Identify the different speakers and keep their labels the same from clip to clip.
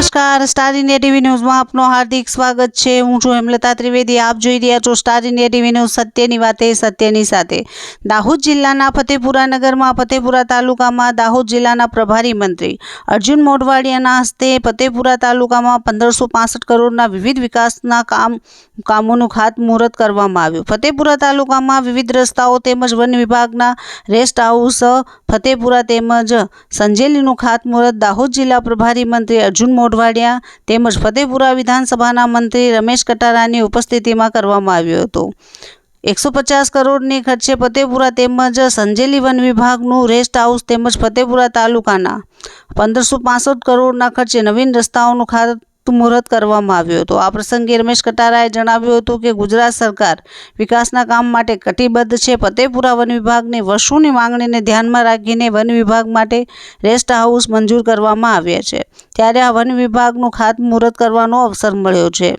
Speaker 1: નમસ્કાર star India TV ન્યૂઝમાં આપનું હાર્દિક સ્વાગત છે. હું છું હેમલતા ત્રિવેદી. આપ જોઈ રહ્યા છો સ્ટાર ઇન્ડિયા ટીવી ન્યૂઝ સત્યની વાતે, સત્યની સાથે. દાહોદ જિલ્લાના ફતેપુરા નગરમાં, ફતેપુરા તાલુકામાં દાહોદ જિલ્લાના પ્રભારી મંત્રી અર્જુન મોઢવાડિયાના હસ્તે ફતેપુરા તાલુકામાં પંદરસો પાસઠ કરોડના વિવિધ વિકાસના કામ, કામોનું ખાતમુહૂર્ત કરવામાં આવ્યું. ફતેપુરા તાલુકામાં વિવિધ રસ્તાઓ તેમજ વન વિભાગના રેસ્ટ હાઉસ, ફતેપુરા તેમજ સંજેલીનું ખાતમુહૂર્ત દાહોદ જિલ્લા પ્રભારી મંત્રી અર્જુન મોઢવાડિયા તેમજ ફતેપુરા વિધાનસભાના મંત્રી રમેશ કટારાની ઉપસ્થિતિમાં કરવામાં આવ્યો હતો. એકસો પચાસ કરોડની ખર્ચે ફતેપુરા તેમજ સંજેલી વન વિભાગનું રેસ્ટ હાઉસ તેમજ ફતેપુરા તાલુકાના પંદરસો પાસઠ કરોડના ખર્ચે નવીન રસ્તાઓનું ખાતમુહૂર્ત કરવામાં આવ્યું હતું. આ પ્રસંગે રમેશ કટારાએ જણાવ્યું હતું કે ગુજરાત સરકાર વિકાસના કામ માટે કટિબદ્ધ છે. ફતેપુરા વન વિભાગની વર્ષોની માંગણીને ધ્યાનમાં રાખીને વન વિભાગ માટે રેસ્ટ હાઉસ મંજૂર કરવામાં આવ્યા છે. ત્યારે આ વન વિભાગનું ખાતમુહૂર્ત કરવાનો અવસર મળ્યો છે.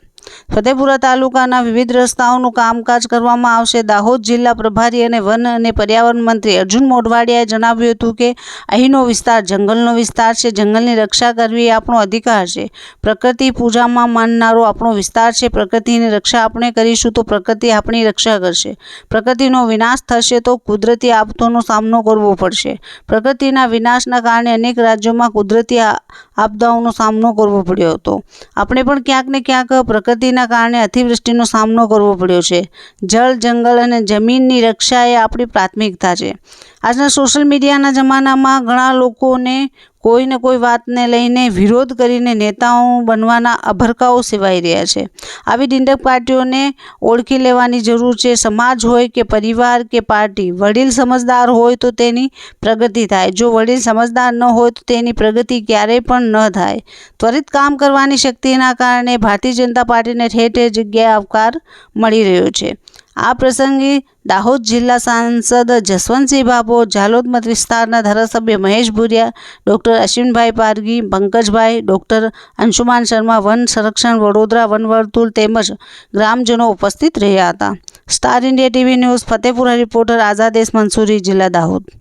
Speaker 1: ફતેપુરા તાલુકાના વિવિધ રસ્તાઓનું કામકાજ કરવામાં આવશે. દાહોદ જિલ્લા પ્રભારી અને વન અને પર્યાવરણ મંત્રી અર્જુન મોઢવાડિયાએ જણાવ્યું હતું કે, અહીંનો વિસ્તાર જંગલનો વિસ્તાર છે. જંગલની રક્ષા કરવી એ આપણો અધિકાર છે. પ્રકૃતિ પૂજામાં માનનારો આપણો વિસ્તાર છે. પ્રકૃતિની રક્ષા આપણે કરીશું તો પ્રકૃતિ આપણી રક્ષા કરશે. પ્રકૃતિનો વિનાશ થશે તો કુદરતી આપતોનો સામનો કરવો પડશે. પ્રકૃતિના વિનાશના કારણે અનેક રાજ્યોમાં કુદરતી આપદાઓનો સામનો કરવો પડ્યો હતો. આપણે પણ ક્યાંક ને ક્યાંક પ્રકૃતિના કારણે અતિવૃષ્ટિનો સામનો કરવો પડ્યો છે. જળ, જંગલ અને જમીનની રક્ષા એ આપણી પ્રાથમિકતા છે. આજના સોશિયલ મીડિયાના જમાનામાં ઘણા લોકોને કોઈ ને કોઈ વાતને લઈને વિરોધ કરીને નેતાઓ બનવાના અભરકાઓ સેવાઈ રહ્યા છે. આવી દિંડક પાર્ટીઓને ઓળખી લેવાની જરૂર છે. સમાજ હોય કે પરિવાર કે પાર્ટી, વડીલ સમજદાર હોય તો તેની પ્રગતિ થાય. જો વડીલ સમજદાર ન હોય તો તેની પ્રગતિ ક્યારેય પણ ન થાય. ત્વરિત કામ કરવાની શક્તિના કારણે ભારતીય જનતા પાર્ટીને ઠેર ઠેર જગ્યાએ આવકાર મળી રહ્યો છે. આ પ્રસંગે દાહોદ જિલ્લા સાંસદ જસવંતસિંહ બાબો ઝાલોદ મત વિસ્તારના ધારાસભ્ય મહેશ ભુરિયા, ડૉક્ટર અશ્વિનભાઈ પારગી પંકજભાઈ, ડૉક્ટર અંશુમાન શર્મા, વન સંરક્ષણ વડોદરા, વન વર્તુળ તેમજ ગ્રામજનો ઉપસ્થિત રહ્યા હતા. Star India TV news, Fatepura reporter Azadesh Mansuri, જિલ્લા દાહોદ.